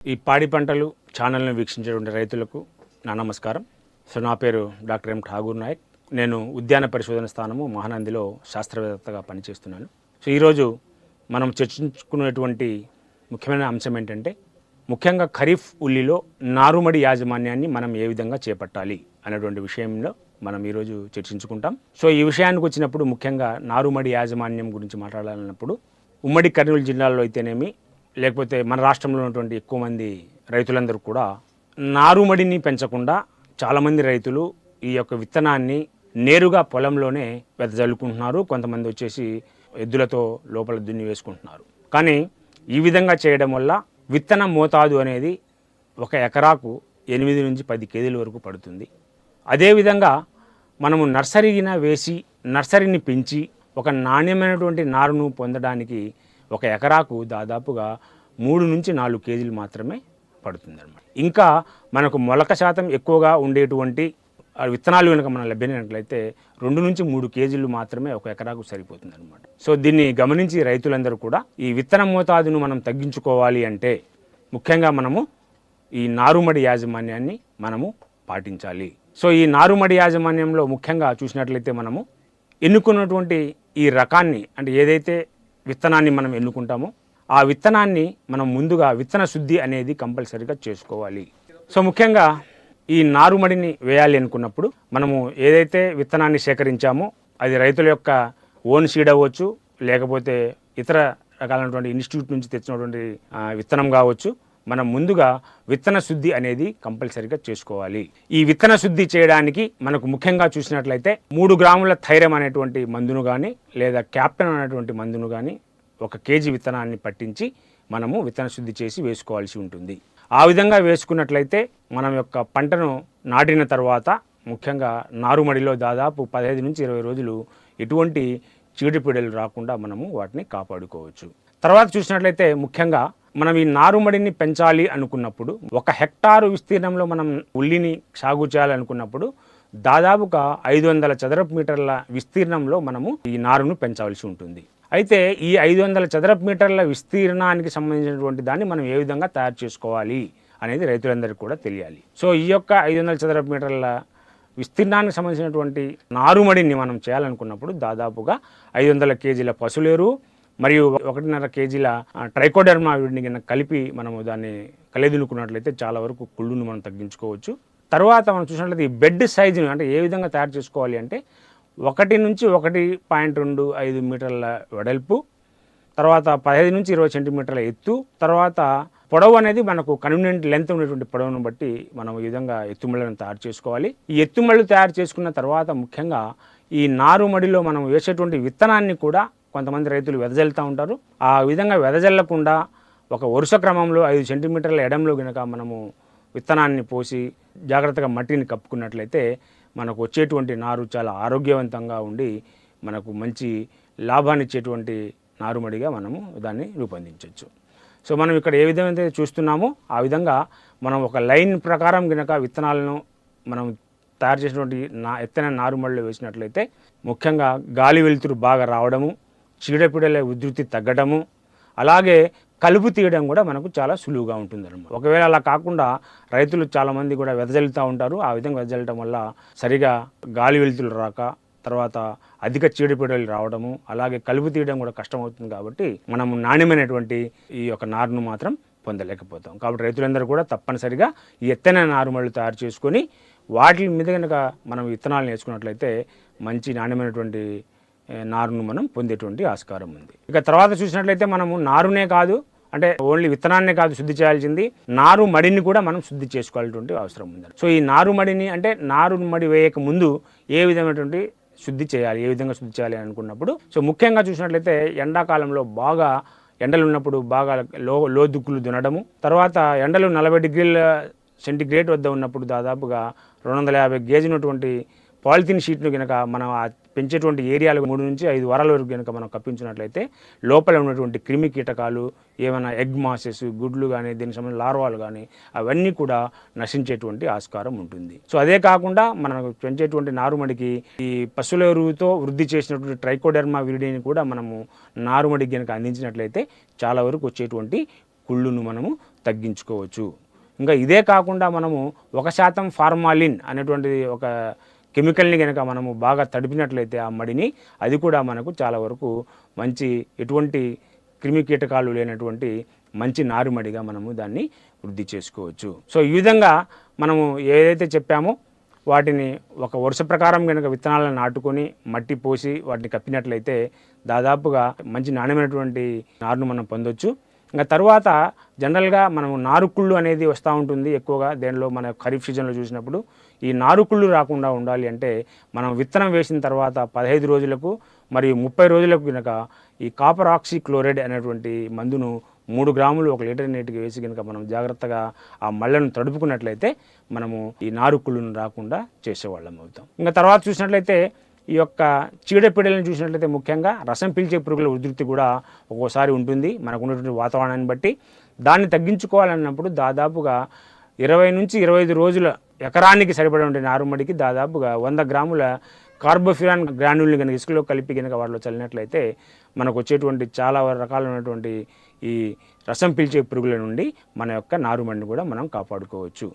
ఈ పాడి పంటలు ఛానల్ను వీక్షించేటువంటి రైతులకు నా నమస్కారం. సో నా పేరు డాక్టర్ ఎం ఠాగూర్ నాయక్. నేను ఉద్యాన పరిశోధన స్థానము మహానందిలో శాస్త్రవేత్తగా పనిచేస్తున్నాను. సో ఈరోజు మనం చర్చించుకునేటువంటి ముఖ్యమైన అంశం ఏంటంటే ముఖ్యంగా ఖరీఫ్ ఉల్లిలో నారుమడి యాజమాన్యాన్ని మనం ఏ విధంగా చేపట్టాలి అనేటువంటి విషయంలో మనం ఈరోజు చర్చించుకుంటాం. సో ఈ విషయానికి వచ్చినప్పుడు ముఖ్యంగా నారుమడి యాజమాన్యం గురించి మాట్లాడాలన్నప్పుడు ఉమ్మడి కర్నూలు జిల్లాలో అయితేనేమి లేకపోతే మన రాష్ట్రంలో ఉన్నటువంటి ఎక్కువ మంది రైతులందరూ కూడా నారుమడిని పెంచకుండా చాలామంది రైతులు ఈ యొక్క విత్తనాన్ని నేరుగా పొలంలోనే వెదజల్లుకుంటున్నారు. కొంతమంది వచ్చేసి ఎద్దులతో లోపల దున్ని వేసుకుంటున్నారు. కానీ ఈ విధంగా చేయడం వల్ల విత్తన మోతాదు అనేది ఒక ఎకరాకు ఎనిమిది నుంచి పది కేజీల వరకు పడుతుంది. అదేవిధంగా మనము నర్సరీన వేసి నర్సరీని పెంచి ఒక నాణ్యమైనటువంటి నారును పొందడానికి ఒక ఎకరాకు దాదాపుగా మూడు నుంచి నాలుగు కేజీలు మాత్రమే పడుతుందన్నమాట. ఇంకా మనకు మొలక శాతం ఎక్కువగా ఉండేటువంటి విత్తనాలు కనుక మనం లభ్యమైనట్లయితే రెండు నుంచి మూడు కేజీలు మాత్రమే ఒక ఎకరాకు సరిపోతుంది అనమాట సో దీన్ని గమనించి రైతులందరూ కూడా ఈ విత్తన మోతాదును మనం తగ్గించుకోవాలి అంటే ముఖ్యంగా మనము ఈ నారుమడి యాజమాన్యాన్ని మనము పాటించాలి. సో ఈ నారుమడి యాజమాన్యంలో ముఖ్యంగా చూసినట్లయితే మనము ఎన్నుకున్నటువంటి ఈ రకాన్ని అంటే ఏదైతే విత్తనాన్ని మనం ఎన్నుకుంటామో ఆ విత్తనాన్ని మనం ముందుగా విత్తన శుద్ధి అనేది కంపల్సరీగా చేసుకోవాలి. సో ముఖ్యంగా ఈ నారుమడిని వేయాలి అనుకున్నప్పుడు మనము ఏదైతే విత్తనాన్ని సేకరించామో అది రైతుల యొక్క ఓన్ సీడ్ అవ్వచ్చు లేకపోతే ఇతర రకాలైనటువంటి ఇన్స్టిట్యూట్ నుంచి తెచ్చినటువంటి విత్తనం కావచ్చు. మనం ముందుగా విత్తన శుద్ధి అనేది కంపల్సరీగా చేసుకోవాలి. ఈ విత్తన శుద్ధి చేయడానికి మనకు ముఖ్యంగా చూసినట్లయితే మూడు గ్రాముల థైరం అనేటువంటి మందును కానీ లేదా క్యాప్టెన్ అనేటువంటి మందును కానీ ఒక కేజీ విత్తనాన్ని పట్టించి మనము విత్తన శుద్ధి చేసి వేసుకోవాల్సి ఉంటుంది. ఆ విధంగా వేసుకున్నట్లయితే మనం యొక్క పంటను నాటిన తర్వాత ముఖ్యంగా నారుమడిలో దాదాపు పదహైదు నుంచి ఇరవై రోజులు ఎటువంటి చీడపీడలు రాకుండా మనము వాటిని కాపాడుకోవచ్చు. తర్వాత చూసినట్లయితే ముఖ్యంగా మనం ఈ నారుమడిని పెంచాలి అనుకున్నప్పుడు ఒక హెక్టారు విస్తీర్ణంలో మనం ఉల్లిని సాగు చేయాలనుకున్నప్పుడు దాదాపుగా ఐదు వందల చదరపు మీటర్ల విస్తీర్ణంలో మనము ఈ నారును పెంచవలసి ఉంటుంది. అయితే ఈ ఐదు వందల చదరపు మీటర్ల విస్తీర్ణానికి సంబంధించినటువంటి దాన్ని మనం ఏ విధంగా తయారు చేసుకోవాలి అనేది రైతులందరికీ కూడా తెలియాలి. సో ఈ యొక్క ఐదు వందల చదరపు మీటర్ల విస్తీర్ణానికి సంబంధించినటువంటి నారుమడిని మనం చేయాలనుకున్నప్పుడు దాదాపుగా ఐదు వందల కేజీల పసులేరు మరియు ఒకటిన్నర కేజీల ట్రైకోడర్మా వీడిని కనుక కలిపి మనము దాన్ని కలిదునుకున్నట్లయితే చాలా వరకు కుళ్ళును మనం తగ్గించుకోవచ్చు. తర్వాత మనం చూసినట్లయితే ఈ బెడ్ సైజును అంటే ఏ విధంగా తయారు చేసుకోవాలి అంటే ఒకటి నుంచి ఒకటి పాయింట్ రెండు ఐదు మీటర్ల వెడల్పు తర్వాత పదహైదు నుంచి ఇరవై సెంటీమీటర్ల ఎత్తు తర్వాత పొడవు అనేది మనకు కన్వీనియంట్ లెంత్ ఉన్నటువంటి పొడవును బట్టి మనం ఈ విధంగా ఎత్తుమళ్ళను తయారు చేసుకోవాలి. ఈ ఎత్తుమళ్ళు తయారు చేసుకున్న తర్వాత ముఖ్యంగా ఈ నారుమడిలో మనం వేసేటువంటి విత్తనాన్ని కూడా కొంతమంది రైతులు వెదజల్లుతూ ఉంటారు. ఆ విధంగా వెదజల్లకుండా ఒక వరుస క్రమంలో ఐదు సెంటీమీటర్ల ఎడంలో కనుక మనము విత్తనాన్ని పోసి జాగ్రత్తగా మట్టిని కప్పుకున్నట్లయితే మనకు వచ్చేటువంటి నారు చాలా ఆరోగ్యవంతంగా ఉండి మనకు మంచి లాభాన్ని ఇచ్చేటువంటి నారుమడిగా మనము దాన్ని రూపొందించవచ్చు సో మనం ఇక్కడ ఏ విధమైతే చూస్తున్నామో ఆ విధంగా మనం ఒక లైన్ ప్రకారం కనుక విత్తనాలను మనం తయారు చేసినటువంటి నా ఎత్తైన నారుమడిలో వేసినట్లయితే ముఖ్యంగా గాలి వెలుతురు బాగా రావడము చీడపీడల ఉధృతి తగ్గడము అలాగే కలుపు తీయడం కూడా మనకు చాలా సులువుగా ఉంటుంది అనమాట ఒకవేళ అలా కాకుండా రైతులు చాలామంది కూడా వెదజల్లుతూ ఉంటారు. ఆ విధంగా వెదజల్లటం వల్ల సరిగా గాలి వెలుతురు రాక తర్వాత అధిక చీడపీడలు రావడము అలాగే కలుపు తీయడం కూడా కష్టమవుతుంది కాబట్టి మనము నాణ్యమైనటువంటి ఈ యొక్క నారును మాత్రం పొందలేకపోతాం. కాబట్టి రైతులందరూ కూడా తప్పనిసరిగా ఈ ఎత్తైన నారుమళ్ళు తయారు చేసుకొని వాటి మీద కనుక మనం విత్తనాలు నేర్చుకున్నట్లయితే మంచి నాణ్యమైనటువంటి నారును మనం పొందేటువంటి ఆస్కారం ఉంది. ఇక తర్వాత చూసినట్లయితే మనము నారునే కాదు అంటే ఓన్లీ విత్తనాన్నే కాదు శుద్ధి చేయాల్సింది నారు మడిని కూడా మనం శుద్ధి చేసుకోవాల్సినటువంటి అవసరం ఉంది. సో ఈ నారు మడిని అంటే నారు మడి వేయక ముందు ఏ విధమైనటువంటి శుద్ధి చేయాలి ఏ విధంగా శుద్ధి చేయాలి అనుకున్నప్పుడు సో ముఖ్యంగా చూసినట్లయితే ఎండాకాలంలో బాగా ఎండలు ఉన్నప్పుడు బాగా లో లోదుక్కులు దునడము తర్వాత ఎండలు నలభై డిగ్రీల సెంటిగ్రేడ్ వద్ద ఉన్నప్పుడు దాదాపుగా రెండు వందల యాభై గేజ్ ఉన్నటువంటి పాలిథిన్ షీట్ను కనుక మనం పెంచేటువంటి ఏరియాలు మూడు నుంచి ఐదు వారాల వరకు కనుక మనం కప్పించినట్లయితే లోపల ఉన్నటువంటి క్రిమి కీటకాలు ఏమైనా ఎగ్ మాసెస్ గుడ్లు కానీ దీనికి సంబంధించిన లార్వాలు కానీ అవన్నీ కూడా నశించేటువంటి ఆస్కారం ఉంటుంది. సో అదే కాకుండా మనం పెంచేటువంటి నారుమడికి ఈ పశువుల ఎరువుతో వృద్ధి చేసినటువంటి ట్రైకోడెర్మా విరిడిని కూడా మనము నారుమడికి కనుక అందించినట్లయితే చాలా వరకు వచ్చేటువంటి కుళ్ళును మనము తగ్గించుకోవచ్చు. ఇంకా ఇదే కాకుండా మనము ఒక శాతం ఫార్మాలిన్ అనేటువంటి ఒక కెమికల్ని కనుక మనము బాగా తడిపినట్లయితే ఆ మడిని అది కూడా మనకు చాలా వరకు మంచి ఎటువంటి క్రిమి కీటకాలు లేనటువంటి మంచి నారుమడిగా మనము దాన్ని వృద్ధి చేసుకోవచ్చు. సో ఈ విధంగా మనము ఏదైతే చెప్పామో వాటిని ఒక వరుస ప్రకారం కనుక విత్తనాలను నాటుకొని మట్టి పోసి వాటిని కప్పినట్లయితే దాదాపుగా మంచి నాణ్యమైనటువంటి నారును మనం పొందొచ్చు. ఇంకా తర్వాత జనరల్గా మనం నారుకుళ్ళు అనేది వస్తూ ఉంటుంది ఎక్కువగా దేనిలో మన ఖరీఫ్ సీజన్లో చూసినప్పుడు. ఈ నారుకుళ్ళు రాకుండా ఉండాలి అంటే మనం విత్తనం వేసిన తర్వాత పదహైదు రోజులకు మరియు ముప్పై రోజులకు కనుక ఈ కాపర్ ఆక్సీ క్లోరైడ్ అనేటువంటి మందును మూడు గ్రాములు ఒక లీటర్ నీటికి వేసి కనుక మనం జాగ్రత్తగా ఆ మళ్ళను తడుపుకున్నట్లయితే మనము ఈ నారుకుళ్ళను రాకుండా చేసేవాళ్ళం అవుతాం. ఇంకా తర్వాత చూసినట్లయితే ఈ యొక్క చీడపీడలను చూసినట్లయితే ముఖ్యంగా రసం పీల్చే పురుగుల ఉధృతి కూడా ఒక్కోసారి ఉంటుంది. మనకు ఉన్నటువంటి వాతావరణాన్ని బట్టి దాన్ని తగ్గించుకోవాలన్నప్పుడు దాదాపుగా ఇరవై నుంచి ఇరవై ఐదు రోజుల ఎకరానికి సరిపడే నారుమడికి దాదాపుగా వంద గ్రాముల కార్బోఫిరాన్ గ్రాన్యూల్ని కనుక ఇసుకలో కలిపి కనుక వాటిలో చల్లినట్లయితే మనకు వచ్చేటువంటి చాలా రకాలైనటువంటి ఈ రసం పీల్చే పురుగుల నుండి మన యొక్క నారుమడిని కూడా మనం కాపాడుకోవచ్చు.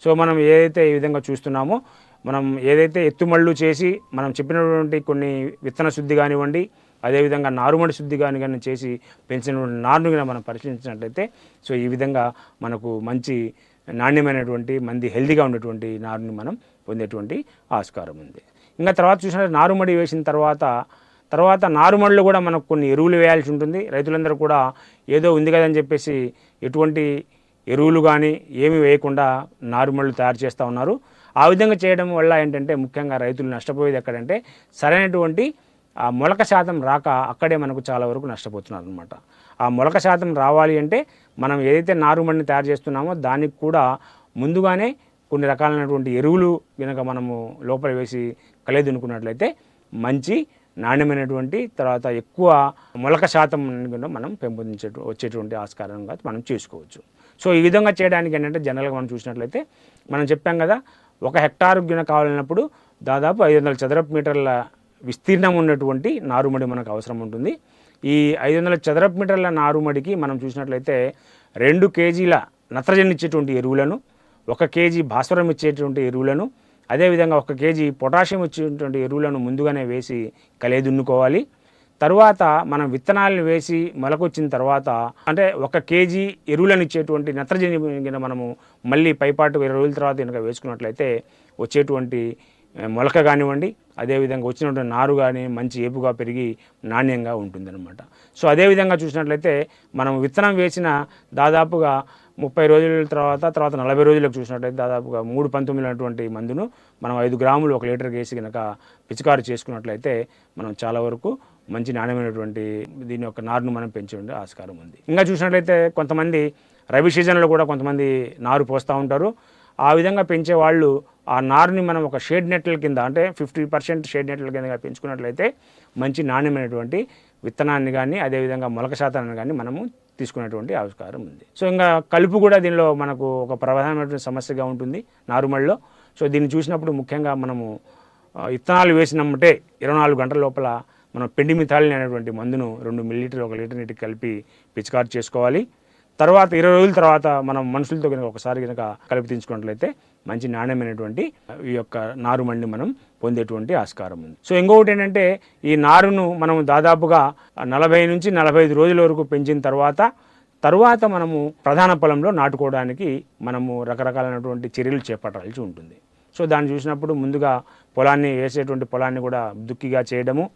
సో మనం ఏదైతే ఈ విధంగా చూస్తున్నామో మనం ఏదైతే ఎత్తుమళ్ళు చేసి మనం చెప్పినటువంటి కొన్ని విత్తన శుద్ధి కానివ్వండి అదేవిధంగా నారుమడి శుద్ధి కానీ కానీ చేసి పెంచినటువంటి నారును కనుక మనం పరిశీలించినట్లయితే సో ఈ విధంగా మనకు మంచి నాణ్యమైనటువంటి మంది హెల్దీగా ఉన్నటువంటి నారుని మనం పొందేటువంటి ఆస్కారం ఉంది. ఇంకా తర్వాత చూసినట్టు నారుమడి వేసిన తర్వాత తర్వాత నారుమడిలో కూడా మనకు కొన్ని ఎరువులు వేయాల్సి ఉంటుంది. రైతులందరూ కూడా ఏదో ఉంది కదని చెప్పేసి ఎటువంటి ఎరువులు కానీ ఏమి వేయకుండా నారుమళ్ళు తయారు చేస్తూ ఉన్నారు. ఆ విధంగా చేయడం వల్ల ఏంటంటే ముఖ్యంగా రైతులు నష్టపోయేది ఎక్కడంటే సరైనటువంటి ఆ మొలక శాతం రాక అక్కడే మనకు చాలా వరకు నష్టపోతున్నారు అనమాట ఆ మొలక శాతం రావాలి అంటే మనం ఏదైతే నారుమడిని తయారు చేస్తున్నామో దానికి కూడా ముందుగానే కొన్ని రకాలైనటువంటి ఎరువులు కనుక మనము లోపల వేసి కలిదునుకున్నట్లయితే మంచి నాణ్యమైనటువంటి తర్వాత ఎక్కువ మొలక శాతం కూడా మనం పెంపొందించే వచ్చేటువంటి ఆస్కారంగా మనం చేసుకోవచ్చు. సో ఈ విధంగా చేయడానికి ఏంటంటే జనరల్గా మనం చూసినట్లయితే మనం చెప్పాం కదా ఒక హెక్టారు గిన కావాలన్నప్పుడు దాదాపు ఐదు వందల చదరపు మీటర్ల విస్తీర్ణం ఉన్నటువంటి నారుమడి మనకు అవసరం ఉంటుంది. ఈ ఐదు వందల చదరపు మీటర్ల నారుమడికి మనం చూసినట్లయితే రెండు కేజీల నత్రజని ఇచ్చేటువంటి ఎరువులను ఒక కేజీ భాస్వరం ఇచ్చేటువంటి ఎరువులను అదేవిధంగా ఒక కేజీ పొటాషియం ఇచ్చేటువంటి ఎరువులను ముందుగానే వేసి కలియదున్నుకోవాలి తరువాత మనం విత్తనాలను వేసి మొలకొచ్చిన తర్వాత అంటే ఒక కేజీ ఎరువులను ఇచ్చేటువంటి నత్రజని మనము మళ్ళీ పైపాటు ఇరవై రోజుల తర్వాత కనుక వేసుకున్నట్లయితే వచ్చేటువంటి మొలక కానివ్వండి అదేవిధంగా వచ్చినటువంటి నారు కానీ మంచి ఏపుగా పెరిగి నాణ్యంగా ఉంటుందన్నమాట. సో అదేవిధంగా చూసినట్లయితే మనం విత్తనం వేసిన దాదాపుగా ముప్పై రోజుల తర్వాత తర్వాత నలభై రోజులకు చూసినట్లయితే దాదాపుగా మూడు పంతొమ్మిది అటువంటి మందును మనం ఐదు గ్రాములు ఒక లీటర్ వేసి కనుక పిచికారు చేసుకున్నట్లయితే మనం చాలా వరకు మంచి నాణ్యమైనటువంటి దీని యొక్క నారును మనం పెంచే ఆస్కారం ఉంది. ఇంకా చూసినట్లయితే కొంతమంది రబీ సీజన్లో కూడా కొంతమంది నారు పోస్తూ ఉంటారు. ఆ విధంగా పెంచే వాళ్ళు ఆ నారుని మనం ఒక షేడ్ నెట్ల కింద అంటే ఫిఫ్టీ పర్సెంట్ షేడ్ నెట్ల కింద పెంచుకున్నట్లయితే మంచి నాణ్యమైనటువంటి విత్తనాన్ని కానీ అదేవిధంగా మొలక శాతాన్ని కానీ మనము తీసుకునేటువంటి ఆవిష్కారం ఉంది. సో ఇంకా కలుపు కూడా దీనిలో మనకు ఒక ప్రధానమైనటువంటి సమస్యగా ఉంటుంది నారుమడిలో సో దీన్ని చూసినప్పుడు ముఖ్యంగా మనము విత్తనాలు వేసినమ్మటే ఇరవై నాలుగు గంటల లోపల మనం పెండిమిథాలిన్ అనేటువంటి మందును రెండు మిల్లీటర్ ఒక లీటర్ నీటికి కలిపి పిచికారు చేసుకోవాలి. తర్వాత ఇరవై రోజుల తర్వాత మనం మనుషులతో కనుక ఒకసారి కనుక కలిపి తెచ్చుకున్నట్లయితే మంచి నాణ్యమైనటువంటి ఈ యొక్క నారుమడిని మనం పొందేటువంటి ఆస్కారం ఉంది. సో ఇంకొకటి ఏంటంటే ఈ నారును మనం దాదాపుగా నలభై నుంచి నలభై ఐదు రోజుల వరకు పెంచిన తర్వాత తరువాత మనము ప్రధాన పొలంలో నాటుకోవడానికి మనము రకరకాలైనటువంటి చర్యలు చేపట్టాల్సి ఉంటుంది. సో దాన్ని చూసినప్పుడు ముందుగా పొలాన్ని వేసేటువంటి పొలాన్ని కూడా దుక్కిగా చేయడము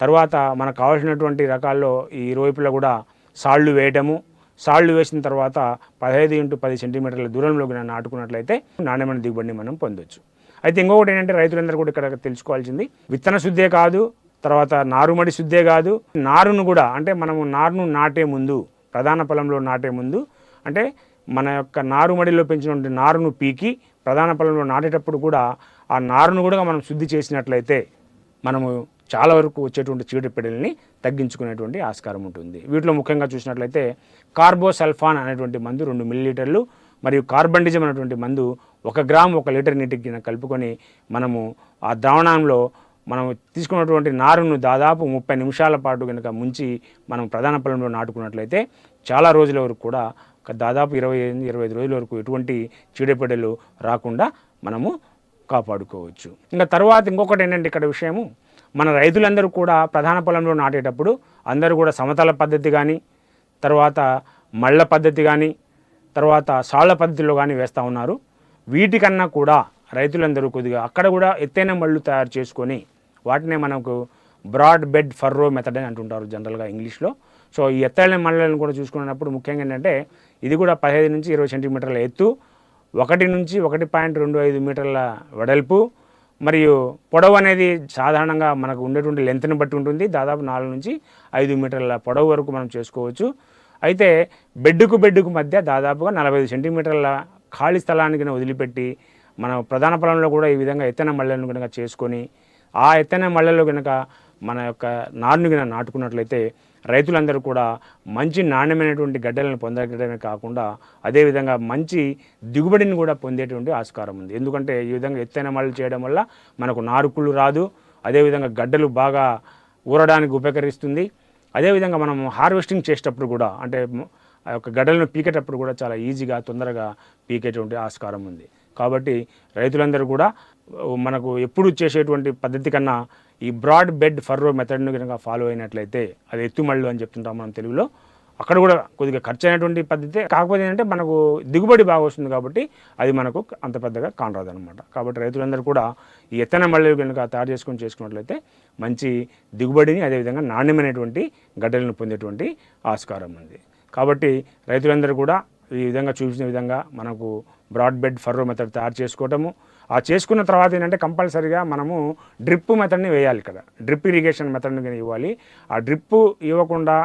తర్వాత మనకు కావాల్సినటువంటి రకాల్లో ఈ ఇరువైపులా కూడా సాళ్ళు వేయడము సాళ్ళు వేసిన తర్వాత పదహైదు ఇంటూ పది సెంటీమీటర్ల దూరంలో కనుక నాటుకున్నట్లయితే నాణ్యమైన దిగుబడిని మనం పొందొచ్చు. అయితే ఇంకొకటి ఏంటంటే రైతులందరూ కూడా ఇక్కడ తెలుసుకోవాల్సింది విత్తన శుద్ధే కాదు తర్వాత నారుమడి శుద్ధే కాదు. నారును కూడా అంటే మనము నారును నాటే ముందు ప్రధాన పొలంలో నాటే ముందు అంటే మన యొక్క నారుమడిలో పెంచినటువంటి నారును పీకి ప్రధాన పొలంలో నాటేటప్పుడు కూడా ఆ నారును కూడా మనం శుద్ధి చేసినట్లయితే మనము చాలా వరకు వచ్చేటువంటి చీడపీడల్ని తగ్గించుకునేటువంటి ఆస్కారం ఉంటుంది. వీటిలో ముఖ్యంగా చూసినట్లయితే కార్బోసల్ఫాన్ అనేటువంటి మందు రెండు మిల్లీలీటర్లు మరియు కార్బండిజం అనేటువంటి మందు ఒక గ్రామ్ ఒక లీటర్ నీటికి గిన కలుపుకొని మనము ఆ ద్రావణంలో మనం తీసుకున్నటువంటి నారును దాదాపు ముప్పై నిమిషాల పాటు కనుక ముంచి మనం ప్రధాన పొలంలో నాటుకున్నట్లయితే చాలా రోజుల వరకు కూడా దాదాపు ఇరవై ఎనిమిది ఇరవై ఐదు రోజుల వరకు ఎటువంటి చీడపీడలు రాకుండా మనము కాపాడుకోవచ్చు. ఇంకా తర్వాత ఇంకొకటి ఏంటంటే ఇక్కడ విషయము మన రైతులందరూ కూడా ప్రధాన పొలంలో నాటేటప్పుడు అందరూ కూడా సమతల పద్ధతి కానీ తర్వాత మళ్ళ పద్ధతి కానీ తర్వాత సాళ్ళ పద్ధతిలో కానీ వేస్తూ ఉన్నారు. వీటికన్నా కూడా రైతులందరూ కొద్దిగా అక్కడ కూడా ఎత్తైన మళ్ళు తయారు చేసుకొని వాటినే మనకు బ్రాడ్ బెడ్ ఫర్రో మెథడ్ అని అంటుంటారు జనరల్గా ఇంగ్లీష్లో సో ఈ ఎత్తైన మళ్ళలను కూడా చూసుకున్నప్పుడు ముఖ్యంగా ఏంటంటే ఇది కూడా పదిహేను నుంచి ఇరవై సెంటీమీటర్ల ఎత్తు ఒకటి నుంచి ఒకటి పాయింట్ రెండు ఐదు మీటర్ల వెడల్పు మరియు పొడవు అనేది సాధారణంగా మనకు ఉండేటువంటి లెంత్ని బట్టి ఉంటుంది. దాదాపు నాలుగు నుంచి ఐదు మీటర్ల పొడవు వరకు మనం చేసుకోవచ్చు. అయితే బెడ్డుకు బెడ్డుకు మధ్య దాదాపుగా నలభై ఐదు సెంటీమీటర్ల ఖాళీ స్థలానికి వదిలిపెట్టి మన ప్రధాన పొలంలో కూడా ఈ విధంగా ఎత్తైన మళ్ళలను కనుక చేసుకొని ఆ ఎత్తైన మళ్ళలో కనుక మన యొక్క నారుని కనుక నాటుకున్నట్లయితే రైతులందరూ కూడా మంచి నాణ్యమైనటువంటి గడ్డలను పొందడమే కాకుండా అదేవిధంగా మంచి దిగుబడిని కూడా పొందేటువంటి ఆస్కారం ఉంది. ఎందుకంటే ఈ విధంగా ఎత్తైన మళ్ళీ చేయడం వల్ల మనకు నారుకుళ్ళు రాదు అదేవిధంగా గడ్డలు బాగా ఊరడానికి ఉపకరిస్తుంది. అదేవిధంగా మనం హార్వెస్టింగ్ చేసేటప్పుడు కూడా అంటే ఆ యొక్క గడ్డలను పీకేటప్పుడు కూడా చాలా ఈజీగా తొందరగా పీకేటువంటి ఆస్కారం ఉంది. కాబట్టి రైతులందరూ కూడా మనకు ఎప్పుడు చేసేటువంటి పద్ధతి కన్నా ఈ బ్రాడ్ బెడ్ ఫర్రో మెథడ్ను కనుక ఫాలో అయినట్లయితే అది ఎత్తుమళ్ళు అని చెప్తుంటాం మనం తెలుగులో. అక్కడ కూడా కొద్దిగా ఖర్చు అయినటువంటి పద్ధతి. కాకపోతే ఏంటంటే మనకు దిగుబడి బాగా వస్తుంది కాబట్టి అది మనకు అంత పెద్దగా కానరాదు అనమాట కాబట్టి రైతులందరూ కూడా ఈ ఎత్తన మళ్ళీ కనుక తయారు చేసుకొని చేసుకున్నట్లయితే మంచి దిగుబడిని అదేవిధంగా నాణ్యమైనటువంటి గడ్డలను పొందేటువంటి ఆస్కారం ఉంది. కాబట్టి రైతులందరూ కూడా ఈ విధంగా చూపించిన విధంగా మనకు బ్రాడ్ బెడ్ ఫర్రో మెథడ్ తయారు చేసుకోవటము ఆ చేసుకున్న తర్వాత ఏంటంటే కంపల్సరీగా మనము డ్రిప్ మెథడ్ని వేయాలి ఇక్కడ డ్రిప్ ఇరిగేషన్ మెథడ్ని కానీ ఇవ్వాలి. ఆ డ్రిప్ ఇవ్వకుండా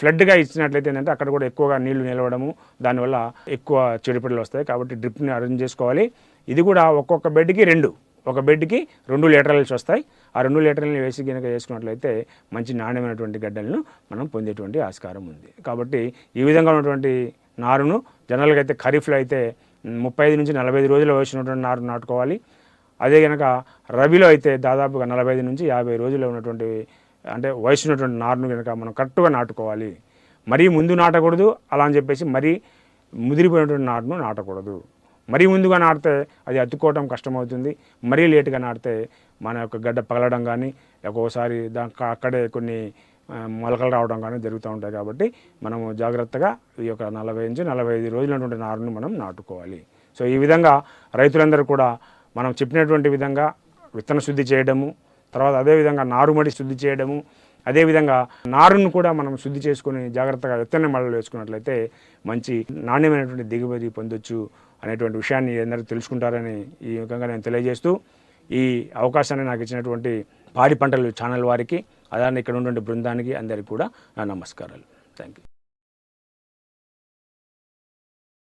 ఫ్లడ్గా ఇచ్చినట్లయితే ఏంటంటే అక్కడ కూడా ఎక్కువగా నీళ్ళు నిలవడము దానివల్ల ఎక్కువ చెడుపిడలు వస్తాయి కాబట్టి డ్రిప్ని అరేంజ్ చేసుకోవాలి. ఇది కూడా ఒక్కొక్క బెడ్కి రెండు. ఒక బెడ్కి రెండు లీటర్లు వస్తాయి. ఆ రెండు లీటర్లని వేసి కనుక వేసుకున్నట్లయితే మంచి నాణ్యమైనటువంటి గడ్డలను మనం పొందేటువంటి ఆస్కారం ఉంది. కాబట్టి ఈ విధంగా ఉన్నటువంటి నారును జనరల్గా అయితే ఖరీఫ్లో అయితే ముప్పై ఐదు నుంచి నలభై ఐదు రోజుల వయసు ఉన్నటువంటి నారు నాటుకోవాలి. అదే కనుక రబీలో అయితే దాదాపుగా నలభై ఐదు నుంచి యాభై రోజులు ఉన్నటువంటి అంటే వయసు ఉన్నటువంటి నారును కనుక మనం కరెక్ట్గా నాటుకోవాలి. మరీ ముందు నాటకూడదు అలా అని చెప్పేసి మరీ ముదిరిపోయినటువంటి నాటును నాటకూడదు. మరీ ముందుగా నాటితే అది అతుక్కోవటం కష్టమవుతుంది. మరీ లేటుగా నాటితే మన యొక్క గడ్డ పగలడం కానీ ఒక్కోసారి దా అక్కడే కొన్ని మొలకలు రావడం కానీ జరుగుతూ ఉంటాయి కాబట్టి మనము జాగ్రత్తగా ఈ యొక్క నలభై నుంచి నలభై ఐదు రోజులటువంటి నారును మనం నాటుకోవాలి. సో ఈ విధంగా రైతులందరూ కూడా మనం చెప్పినటువంటి విధంగా విత్తన శుద్ధి చేయడము తర్వాత అదేవిధంగా నారుమడి శుద్ధి చేయడము అదేవిధంగా నారును కూడా మనం శుద్ధి చేసుకుని జాగ్రత్తగా విత్తన మళ్ళీ వేసుకున్నట్లయితే మంచి నాణ్యమైనటువంటి దిగుబడి పొందొచ్చు అనేటువంటి విషయాన్ని అందరూ తెలుసుకుంటారని ఈ విధంగా నేను తెలియజేస్తూ ఈ అవకాశాన్ని నాకు ఇచ్చినటువంటి పాడి పంటలు ఛానల్ వారికి అలానే ఇక్కడ ఉన్నటువంటి బృందానికి అందరికీ కూడా నా నమస్కారాలు. Thank you